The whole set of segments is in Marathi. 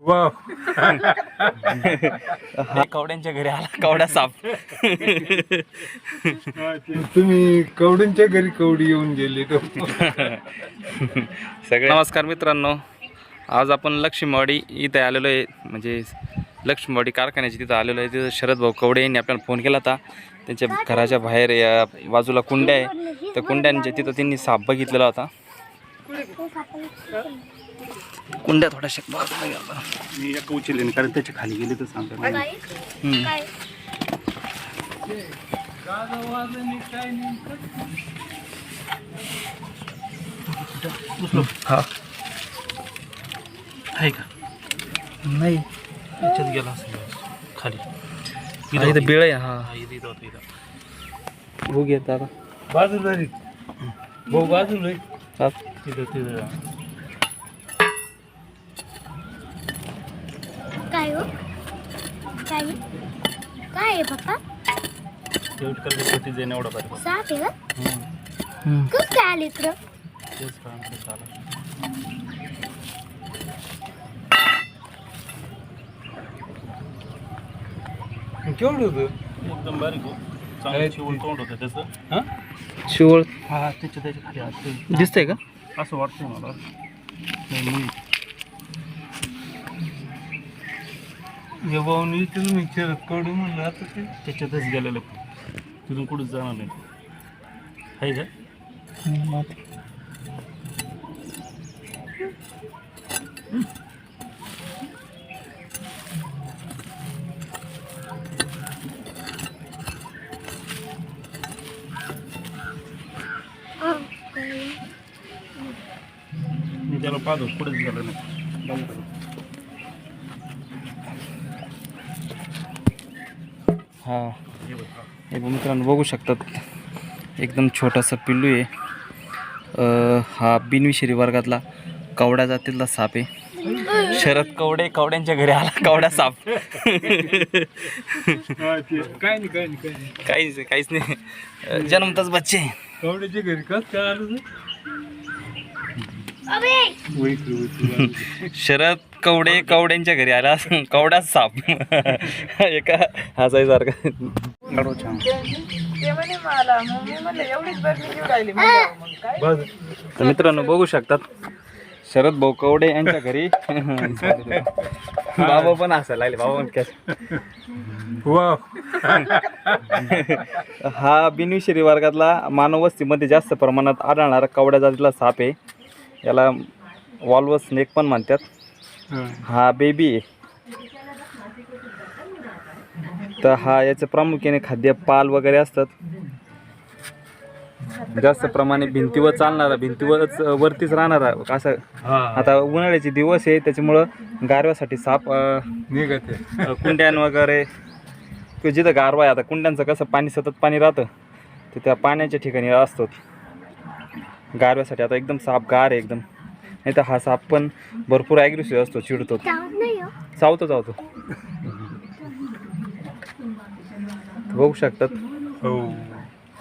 वा कवड्यांच्या घरी आला कवडा साप. तुम्ही कवडींच्या घरी कवडी येऊन गेले. तो सगळे. नमस्कार मित्रांनो. आज आपण लक्ष्मीवाडी इथे आलेलो आहे. म्हणजे लक्ष्मीवाडी कारखान्याची तिथं आलेलो आहे. तिथं शरद भाऊ कवडे यांनी आपल्याला फोन केला होता. त्यांच्या घराच्या बाहेर या बाजूला कुंड्या आहे. त्या कुंड्यांच्या तिथं त्यांनी साप बघितलेला होता. कुंड्या थोड्याशा बाजूला बरं. मी एक उचलले नाही कारण त्याच्याखाली गेले तर सांगता हम्म. हा. आहे का? नाही त्याच्यात गेला असेल. खाली. इथं बिळ आहे. हा. हा, इथं इथं हो घेत दादा बाजूला रे भाऊ बाजूला. तिथं तिथं. काय हो? काय? काय आहे पप्पा? शेवट करते शेवटी जाईन एवढा पाहिजे साप आहे का. कसं काय आले इकडं? तेच काम ते चालू. केवढं होतं? एकदम बारीक हो. चांगलं चिवळ तोंड होतं त्याचं. हां? शिवळ? हा त्याच्याखाली दिसतंय का? असं वाटतंय मला. नाही. या भाऊनी इथून मी शरद कवडी म्हणलं आता ते त्याच्यातच गेलेलं तिथून कुठंच जाणार नाही. आहे का? मी त्याला पाहतो कुठंच गेलं नाही. हा. हे मित्रांनो बघू शकतात. एकदम छोटासा पिल्लू आहे. हा बिनविषारी वर्गातला कवडा जातीतला साप आहे. शरद कवडे कवड्यांच्या घरी आला कवडा साप. हा, काय नाही काय नाही. काहीच काहीच नाही. जन्मताच बच्चे कवड्याच्या घरी कस आलं? शरद कवडे कवड्यांच्या घरी आला. कवडा साप. एका हसायसारखा तर मित्रांनो बघू शकतात. शरद भाऊ कवडे यांच्या घरी. बाबा पण हसायला लागले. बाबा वा हा बिनविषारी वर्गातला मानव वस्तीमध्ये जास्त प्रमाणात आढळणारा कवड्या जातीला साप आहे. याला वॉल्व स्नेक पण म्हणतात. हा. बेबी आहे तर हा याचं प्रामुख्याने खाद्य पाल वगैरे असतात. जास्त प्रमाणे भिंतीवर चालणारा भिंतीवरच वरतीच राहणारा असं आता उन्हाळ्याचे दिवस आहे त्याच्यामुळं गारव्यासाठी साप निघत कुंड्यान वगैरे. किंवा जिथं गारवा आहे आता कुंड्यांचं कसं पाणी सतत पाणी राहतं तर त्या पाण्याच्या ठिकाणी असतो. गारव्यासाठी आता एकदम साप गार आहे एकदम. नाही तर हा साप पण भरपूर ॲग्रेसिव्ह असतो चिडतो. चावत हो. चावतो चावतो. बघू शकतात. हो.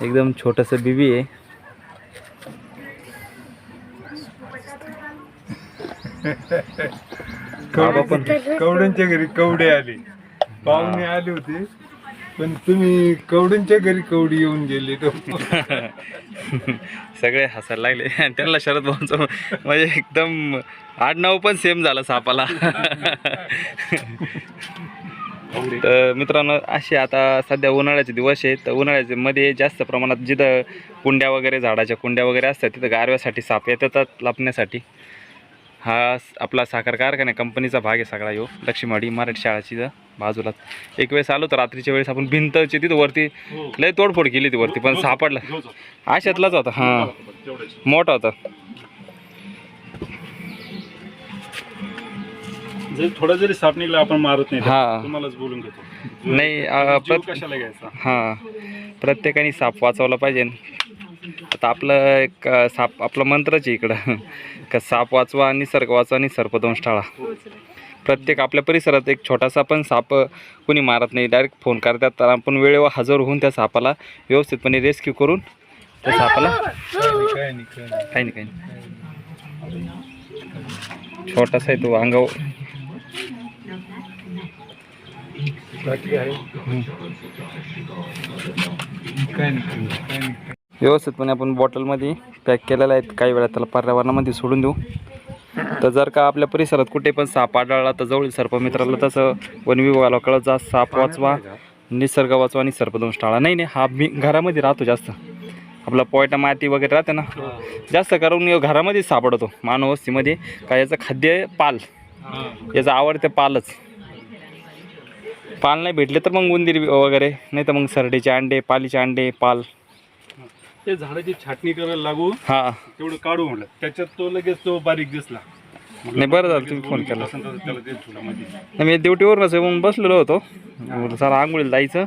एकदम छोटंसं बिबी आहे. बाबा पण कवड्यांच्या घरी कवडे आले. पाहुणे आले होते. पण तुम्ही कवड्यांच्या घरी कवडी येऊन गेले तो सगळे हसायला लागले. आणि त्यांना शरद भाऊंचं म्हणजे एकदम आडनाव पण सेम झालं सापाला. तर मित्रांनो असे आता सध्या उन्हाळ्याचे दिवस आहेत. तर उन्हाळ्याचे मध्ये जास्त प्रमाणात जिथं कुंड्या वगैरे झाडाच्या कुंड्या वगैरे असतात तिथं गारव्यासाठी साप येतात लपण्यासाठी. हा आपला साखर कारखाना कंपनीचा भाग आहे सगळा यो. लक्ष्मीवाडी मराठी शाळाची इथं बाजूलाच एक वेळेस आलो तर रात्रीच्या वेळेस आपण भिंतची तिथं वरती लय तोडफोड केली ती वरती पण सापडला. अशातलाच होता. हां. मोठा होता. जरी थोडा जरी साप निघला आपण मारत नाही. हा. तुम्हालाच बोलून घेतो. नाही हां. प्रत्येकाने साप वाचवला पाहिजे. आता आपलं एक साप आपलं मंत्रच आहे इकडं. का साप वाचवा निसर्ग वाचवा आणि सर्पदंश टाळा प्रत्येक आपल्या परिसरात एक छोटासा पण साप कोणी मारत नाही. डायरेक्ट फोन करतात तर आपण वेळेवर हजर होऊन त्या सापाला व्यवस्थितपणे रेस्क्यू करून त्या सापाला काही नाही काही नाही. छोटासा आहे तो अंगाव काय नाही काय नाही. व्यवस्थितपणे आपण बॉटलमध्ये पॅक केलेलं आहे काही वेळा त्याला पर्यावरणामध्ये सोडून देऊ. तर जर का आपल्या परिसरात कुठे पण साप आढळला तर जवळील सर्पमित्राला तसं वनविभागाला कळत जा. साप वाचवा निसर्ग वाचवा आणि सर्पदंश टाळा. नाही नाही हा मी घरामध्ये राहतो जास्त. आपला पोयटा माती वगैरे राहते ना जास्त करून घरामध्ये घरामध्येच सापडतो मानवस्तीमध्ये का याचं खाद्य पाल. याचं आवडते पालच. पाल नाही भेटले तर मग उंदीर वगैरे नाही तर मग सरडेचे अंडे पालीचे अंडे पाल. ते झाडाची छाटणी करायला लागू हा. तेवढं काढू म्हटलं. त्याच्यात तो लगेच तो बारीक दिसला. नाही बरं झालं तुम्ही फोन केला. त्याला ते मध्ये नाही, मी ड्युटीवरूनच येऊन बसलेलो होतो. म्हणलं, चला आंघोळीला जायचं.